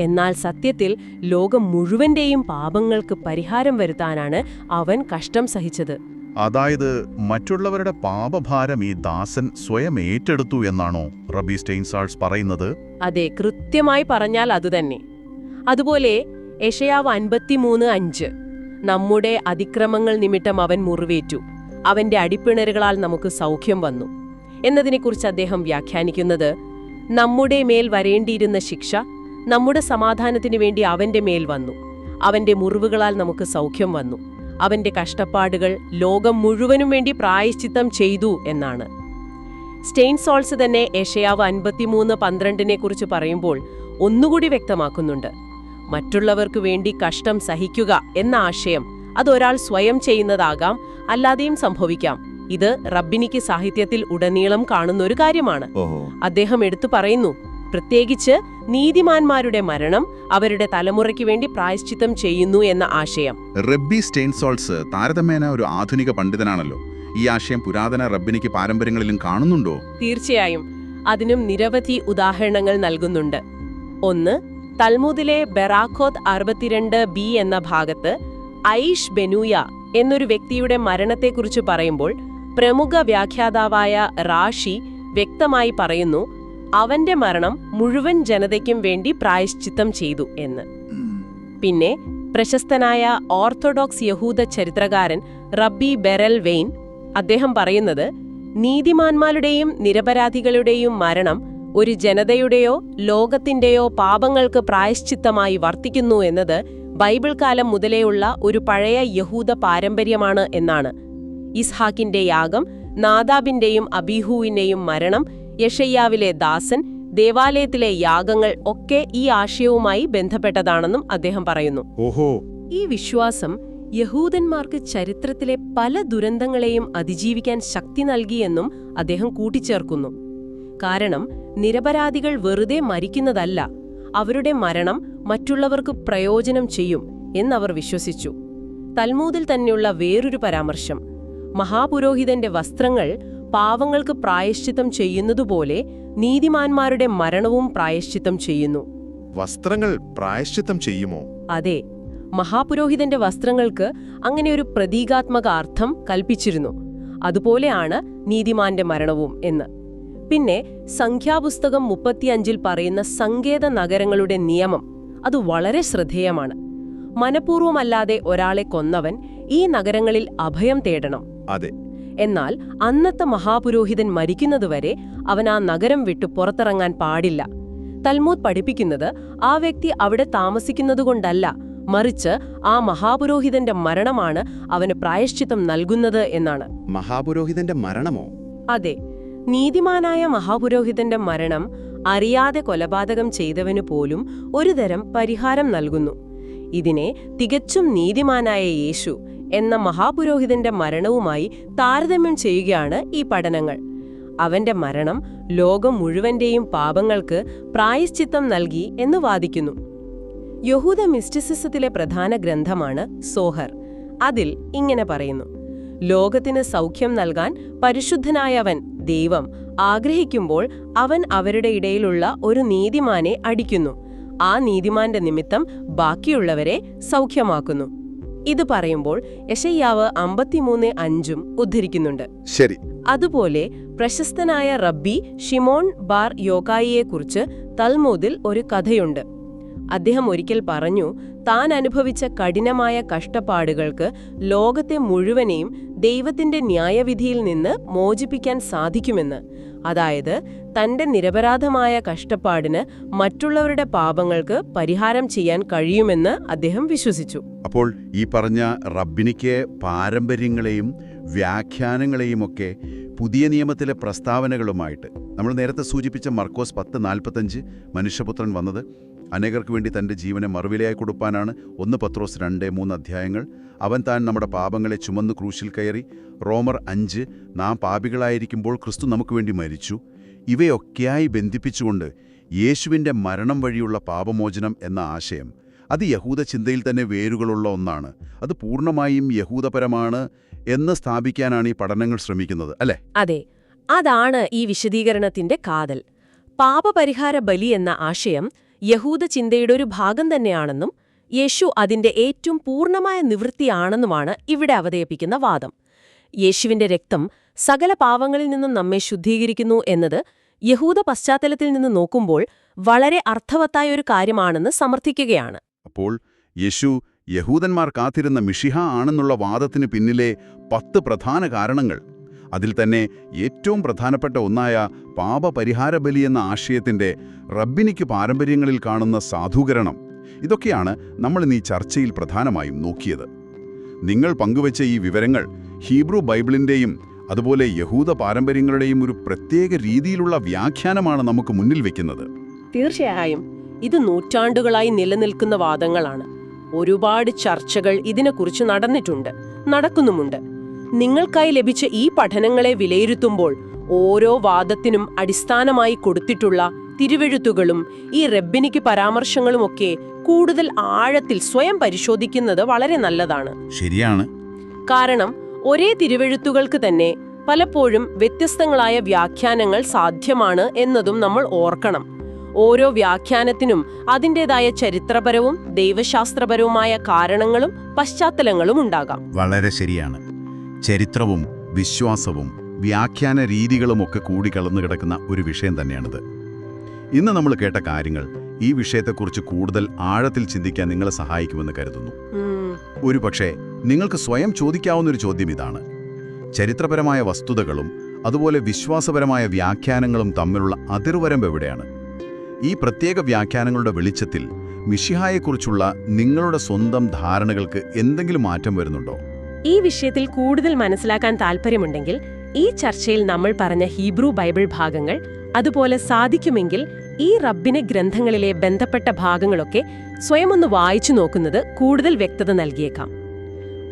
എന്നാൽ സത്യത്തിൽ ലോകം മുഴുവന്റെയും പാപങ്ങൾക്ക് പരിഹാരം വരുത്താനാണ് അവൻ കഷ്ടം സഹിച്ചത്. അതായത് മറ്റുള്ളവരുടെ പാപഭാരം ഈ ദാസൻ സ്വയം ഏറ്റെടുത്തു എന്നാണോ റബി സ്റ്റെയിൻസാൾസ് പറയുന്നത്? അതെ കൃത്യമായി പറഞ്ഞാൽ അതുതന്നെ അതുപോലെ യഷയാവ് അൻപത്തിമൂന്ന് അഞ്ച്. നമ്മുടെ അതിക്രമങ്ങൾ നിമിത്തം അവൻ മുറിവേറ്റു. അവന്റെ അടിപ്പിണരുകളാൽ നമുക്ക് സൗഖ്യം വന്നു. എന്നതിനെക്കുറിച്ച് അദ്ദേഹം വ്യാഖ്യാനിക്കുന്നത് നമ്മുടെ മേൽ വരേണ്ടിയിരുന്ന ശിക്ഷ നമ്മുടെ സമാധാനത്തിനു വേണ്ടി അവന്റെ മേൽ വന്നു. അവന്റെ മുറിവുകളാൽ നമുക്ക് സൗഖ്യം വന്നു. അവന്റെ കഷ്ടപ്പാടുകൾ ലോകം മുഴുവനും വേണ്ടി പ്രായശ്ചിത്തം ചെയ്തു എന്നാണ്. സ്റ്റെയിൻസോൾസ് തന്നെ ഏഷയാവ് അൻപത്തിമൂന്ന് പന്ത്രണ്ടിനെ കുറിച്ച് പറയുമ്പോൾ ഒന്നുകൂടി വ്യക്തമാക്കുന്നുണ്ട്. മറ്റുള്ളവർക്ക് വേണ്ടി കഷ്ടം സഹിക്കുക എന്ന ആശയം അതൊരാൾ സ്വയം ചെയ്യുന്നതാകാം അല്ലാതെയും സംഭവിക്കാം. ഇത് റബ്ബിനിക്ക് സാഹിത്യത്തിൽ ഉടനീളം കാണുന്ന ഒരു കാര്യമാണ് അദ്ദേഹം എടുത്തു പറയുന്നു പ്രത്യേകിച്ച് നീതിമാന്മാരുടെ മരണം അവരുടെ തലമുറയ്ക്ക് വേണ്ടി പ്രായശ്ചിത്തം ചെയ്യുന്നു എന്ന ആശയം. റബ്ബി സ്റ്റെയിൻസോൾസ് താരതമ്യേന ഒരു ആധുനിക പണ്ഡിതനാണല്ലോ. ഈ ആശയം പുരാതന റബ്ബിനിക്ക് പാരമ്പര്യങ്ങളിലും കാണുന്നുണ്ടോ? തീർച്ചയായും. അതിനും നിരവധി ഉദാഹരണങ്ങൾ നൽകുന്നുണ്ട്. ഒന്ന് തൽമുദിലെ ബെറാഖോത്ത് അറുപത്തിരണ്ട് ബി എന്ന ഭാഗത്ത് ഐഷ് ബെനൂയ എന്നൊരു വ്യക്തിയുടെ മരണത്തെക്കുറിച്ച് പറയുമ്പോൾ പ്രമുഖ വ്യാഖ്യാതാവായ റാഷി വ്യക്തമായി പറയുന്നു അവന്റെ മരണം മുഴുവൻ ജനതയ്ക്കും വേണ്ടി പ്രായശ്ചിത്തം ചെയ്തു എന്ന്. പിന്നെ പ്രശസ്തനായ ഓർത്തഡോക്സ് യഹൂദ ചരിത്രകാരൻ റബ്ബി ബെറൽ വെയിൻ അദ്ദേഹം പറയുന്നത് നീതിമാന്മാരുടെയും നിരപരാധികളുടെയും മരണം ഒരു ജനതയുടെയോ ലോകത്തിന്റെയോ പാപങ്ങൾക്ക് പ്രായശ്ചിത്തമായി വർത്തിക്കുന്നു എന്നത് ബൈബിൾ കാലം മുതലേയുള്ള ഒരു പഴയ യഹൂദ പാരമ്പര്യമാണ് എന്നാണ് ഇസ്ഹാക്കിന്റെ യാഗം നാദാബിന്റെയും അബിഹുവിന്റെയും മരണം യഷയ്യാവിലെ ദാസൻ ദേവാലയത്തിലെ യാഗങ്ങൾ ഒക്കെ ഈ ആശയവുമായി ബന്ധപ്പെട്ടതാണെന്നും അദ്ദേഹം പറയുന്നു. ഓഹോ. ഈ വിശ്വാസം യഹൂദന്മാർക്ക് ചരിത്രത്തിലെ പല ദുരന്തങ്ങളെയും അതിജീവിക്കാൻ ശക്തി നൽകിയെന്നും അദ്ദേഹം കൂട്ടിച്ചേർക്കുന്നു. കാരണം നിരപരാധികൾ വെറുതെ മരിക്കുന്നതല്ല അവരുടെ മരണം മറ്റുള്ളവർക്ക് പ്രയോജനം ചെയ്യും എന്നവർ വിശ്വസിച്ചു. തൽമൂതിൽ തന്നെയുള്ള വേറൊരു പരാമർശം മഹാപുരോഹിതന്റെ വസ്ത്രങ്ങൾ പാവങ്ങൾക്ക് പ്രായശ്ചിത്തം ചെയ്യുന്നതുപോലെ നീതിമാന്മാരുടെ മരണവും പ്രായശ്ചിത്തം ചെയ്യുന്നു. വസ്ത്രങ്ങൾ പ്രായശ്ചിത്തം ചെയ്യുമോ? അതെ മഹാപുരോഹിതന്റെ വസ്ത്രങ്ങൾക്ക് അങ്ങനെ ഒരു പ്രതീകാത്മക അർത്ഥം കൽപ്പിച്ചിരുന്നു. അതുപോലെയാണ് നീതിമാന്റെ മരണവും എന്ന്. പിന്നെ സംഖ്യാപുസ്തകം മുപ്പത്തിയഞ്ചിൽ പറയുന്ന സങ്കേത നഗരങ്ങളുടെ നിയമം അത് വളരെ ശ്രദ്ധേയമാണ്. മനഃപൂർവമല്ലാതെ ഒരാളെ കൊന്നവൻ ഈ നഗരങ്ങളിൽ അഭയം തേടണം. അതെ. എന്നാൽ അന്നത്തെ മഹാപുരോഹിതൻ മരിക്കുന്നതുവരെ അവൻ ആ നഗരം വിട്ടു പുറത്തിറങ്ങാൻ പാടില്ല. തൽമൂദ് പഠിപ്പിക്കുന്നത് ആ വ്യക്തി അവിടെ താമസിക്കുന്നതുകൊണ്ടല്ല മറിച്ച് ആ മഹാപുരോഹിതന്റെ മരണമാണ് അവന് പ്രായശ്ചിത്തം നൽകുന്നത് എന്നാണ്. മഹാപുരോഹിതന്റെ മരണമോ? അതെ. നീതിമാനായ മഹാപുരോഹിതന്റെ മരണം അറിയാതെ കൊലപാതകം ചെയ്തവന് പോലും ഒരുതരം പരിഹാരം നൽകുന്നു. ഇതിനെ തികച്ചും നീതിമാനായ യേശു എന്ന മഹാപുരോഹിതന്റെ മരണവുമായി താരതമ്യം ചെയ്യുകയാണ് ഈ പഠനങ്ങൾ. അവന്റെ മരണം ലോകം മുഴുവന്റെയും പാപങ്ങൾക്ക് പ്രായശ്ചിത്തം നൽകി എന്ന് വാദിക്കുന്നു. യഹൂദ മിസ്റ്റിസിസത്തിലെ പ്രധാന ഗ്രന്ഥമാണ് സോഹർ. അതിൽ ഇങ്ങനെ പറയുന്നു. ലോകത്തിന് സൗഖ്യം നൽകാൻ പരിശുദ്ധനായവൻ ദൈവം ആഗ്രഹിക്കുമ്പോൾ അവൻ അവരുടെ ഇടയിലുള്ള ഒരു നീതിമാനെ അടിക്കുന്നു. ആ നീതിമാന്റെ നിമിത്തം ബാക്കിയുള്ളവരെ സൗഖ്യമാക്കുന്നു. ഇത് പറയുമ്പോൾ യശയ്യാവ് അമ്പത്തിമൂന്ന് അഞ്ചും ഉദ്ധരിക്കുന്നുണ്ട്. ശരി. അതുപോലെ പ്രശസ്തനായ റബ്ബി ഷിമോൺ ബാർ യോകായിയെക്കുറിച്ച് തൽമോദിൽ ഒരു കഥയുണ്ട്. അദ്ദേഹം ഒരിക്കൽ പറഞ്ഞു താൻ അനുഭവിച്ച കഠിനമായ കഷ്ടപ്പാടുകൾക്ക് ലോകത്തെ മുഴുവനെയും ദൈവത്തിന്റെ ന്യായവിധിയിൽ നിന്ന് മോചിപ്പിക്കാൻ സാധിക്കുമെന്ന്. അതായത് തന്റെ നിരപരാധമായ കഷ്ടപ്പാടിന് മറ്റുള്ളവരുടെ പാപങ്ങൾക്ക് പരിഹാരം ചെയ്യാൻ കഴിയുമെന്ന് അദ്ദേഹം വിശ്വസിച്ചു. അപ്പോൾ ഈ പറഞ്ഞ റബ്ബിനിക്ക് പാരമ്പര്യങ്ങളെയും വ്യാഖ്യാനങ്ങളെയുമൊക്കെ പുതിയ നിയമത്തിലെ പ്രസ്താവനകളുമായിട്ട് നമ്മൾ നേരത്തെ സൂചിപ്പിച്ച മർക്കോസ് പത്ത് നാൽപ്പത്തഞ്ച് മനുഷ്യപുത്രൻ വന്നത് അനേകർക്ക് വേണ്ടി തന്റെ ജീവനെ മറുവിലയായി കൊടുപ്പാനാണ് ഒന്ന് പത്രോസ് രണ്ട് മൂന്ന് അധ്യായങ്ങൾ. അവൻ താൻ നമ്മുടെ പാപങ്ങളെ ചുമന്ന് ക്രൂശിൽ കയറി. റോമർ അഞ്ച് നാം പാപികളായിരിക്കുമ്പോൾ ക്രിസ്തു നമുക്ക് വേണ്ടി മരിച്ചു. ഇവയൊക്കെയായി ബന്ധിപ്പിച്ചുകൊണ്ട് യേശുവിന്റെ മരണം വഴിയുള്ള പാപമോചനം എന്ന ആശയം. അത് യഹൂദ ചിന്തയിൽ തന്നെ വേരുകളുള്ള ഒന്നാണ്. അത് പൂർണമായും യഹൂദപരമാണ് എന്ന് സ്ഥാപിക്കാനാണ് ഈ പഠനങ്ങൾ ശ്രമിക്കുന്നത് അല്ലേ? അതെ അതാണ് ഈ വിശദീകരണത്തിന്റെ കാതൽ. പാപപരിഹാര ബലി എന്ന ആശയം യഹൂദ ചിന്തയുടെ ഒരു ഭാഗം തന്നെയാണെന്നും യേശു അതിന്റെ ഏറ്റവും പൂർണമായ നിവൃത്തിയാണെന്നുമാണ് ഇവിടെ അവതരിപ്പിക്കുന്ന വാദം. യേശുവിന്റെ രക്തം സകല പാവങ്ങളിൽ നിന്നും നമ്മെ ശുദ്ധീകരിക്കുന്നു എന്നത് യഹൂദ പശ്ചാത്തലത്തിൽ നിന്ന് നോക്കുമ്പോൾ വളരെ അർത്ഥവത്തായ ഒരു കാര്യമാണെന്ന് സമർത്ഥിക്കുകയാണ്. അപ്പോൾ യേശു യഹൂദന്മാർ കാത്തിരുന്ന മിഷിഹ ആണെന്നുള്ള വാദത്തിന് പിന്നിലെ പത്ത് പ്രധാന കാരണങ്ങൾ അതിൽ തന്നെ ഏറ്റവും പ്രധാനപ്പെട്ട ഒന്നായ പാപപരിഹാര ബലി എന്ന ആശയത്തിന്റെ റബ്ബിനിക്ക് പാരമ്പര്യങ്ങളിൽ കാണുന്ന സാധൂകരണം. ഇതൊക്കെയാണ് നമ്മൾ ഈ ചർച്ചയിൽ പ്രധാനമായും നോക്കിയത്. നിങ്ങൾ പങ്കുവച്ച ഈ വിവരങ്ങൾ ഹീബ്രു ബൈബിളിന്റെയും അതുപോലെ യഹൂദ പാരമ്പര്യങ്ങളുടെയും ഒരു പ്രത്യേക രീതിയിലുള്ള വ്യാഖ്യാനമാണ് നമുക്ക് മുന്നിൽ വെക്കുന്നത്. തീർച്ചയായും ഇത് നൂറ്റാണ്ടുകളായി നിലനിൽക്കുന്ന വാദങ്ങളാണ്. ഒരുപാട് ചർച്ചകൾ ഇതിനെക്കുറിച്ച് നടന്നിട്ടുണ്ട് നടക്കുന്നുമുണ്ട്. നിങ്ങൾക്കായി ലഭിച്ച ഈ പഠനങ്ങളെ വിലയിരുത്തുമ്പോൾ ഓരോ വാദത്തിനും അടിസ്ഥാനമായി കൊടുത്തിട്ടുള്ള തിരുവെഴുത്തുകളും ഈ റബ്ബിനിക്ക് പരാമർശങ്ങളുമൊക്കെ കൂടുതൽ ആഴത്തിൽ സ്വയം പരിശോധിക്കുന്നത് വളരെ നല്ലതാണ്. ശരിയാണ്. കാരണം ഒരേ തിരുവെഴുത്തുകൾക്ക് തന്നെ പലപ്പോഴും വ്യത്യസ്തങ്ങളായ വ്യാഖ്യാനങ്ങൾ സാധ്യമാണ് എന്നതും നമ്മൾ ഓർക്കണം. ഓരോ വ്യാഖ്യാനത്തിനും അതിന്റെതായ ചരിത്രപരവും ദൈവശാസ്ത്രപരവുമായ കാരണങ്ങളും പശ്ചാത്തലങ്ങളും ഉണ്ടാകാം. വളരെ ശരിയാണ്. ചരിത്രവും വിശ്വാസവും വ്യാഖ്യാന രീതികളുമൊക്കെ കൂടി കലർന്നു കിടക്കുന്ന ഒരു വിഷയം തന്നെയാണിത്. ഇന്ന് നമ്മൾ കേട്ട കാര്യങ്ങൾ ഈ വിഷയത്തെക്കുറിച്ച് കൂടുതൽ ആഴത്തിൽ ചിന്തിക്കാൻ നിങ്ങളെ സഹായിക്കുമെന്ന് കരുതുന്നു. ഒരു പക്ഷേ നിങ്ങൾക്ക് സ്വയം ചോദിക്കാവുന്ന ഒരു ചോദ്യം ഇതാണ്. ചരിത്രപരമായ വസ്തുതകളും അതുപോലെ വിശ്വാസപരമായ വ്യാഖ്യാനങ്ങളും തമ്മിലുള്ള അതിർവരമ്പ് എവിടെയാണ്? ഈ പ്രത്യേക വ്യാഖ്യാനങ്ങളുടെ വെളിച്ചത്തിൽ മിഷിഹായെക്കുറിച്ചുള്ള നിങ്ങളുടെ സ്വന്തം ധാരണകൾക്ക് എന്തെങ്കിലും മാറ്റം വരുന്നുണ്ടോ? ഈ വിഷയത്തിൽ കൂടുതൽ മനസ്സിലാക്കാൻ താല്പര്യമുണ്ടെങ്കിൽ ഈ ചർച്ചയിൽ നമ്മൾ പറഞ്ഞ ഹീബ്രു ബൈബിൾ ഭാഗങ്ങൾ അതുപോലെ സാധിക്കുമെങ്കിൽ ഈ റബ്ബിന് ഗ്രന്ഥങ്ങളിലെ ബന്ധപ്പെട്ട ഭാഗങ്ങളൊക്കെ സ്വയം ഒന്ന് വായിച്ചു നോക്കുന്നത് കൂടുതൽ വ്യക്തത നൽകിയേക്കാം.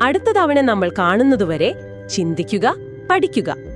അടുത്ത തവണ നമ്മൾ കാണുന്നതുവരെ ചിന്തിക്കുക പഠിക്കുക.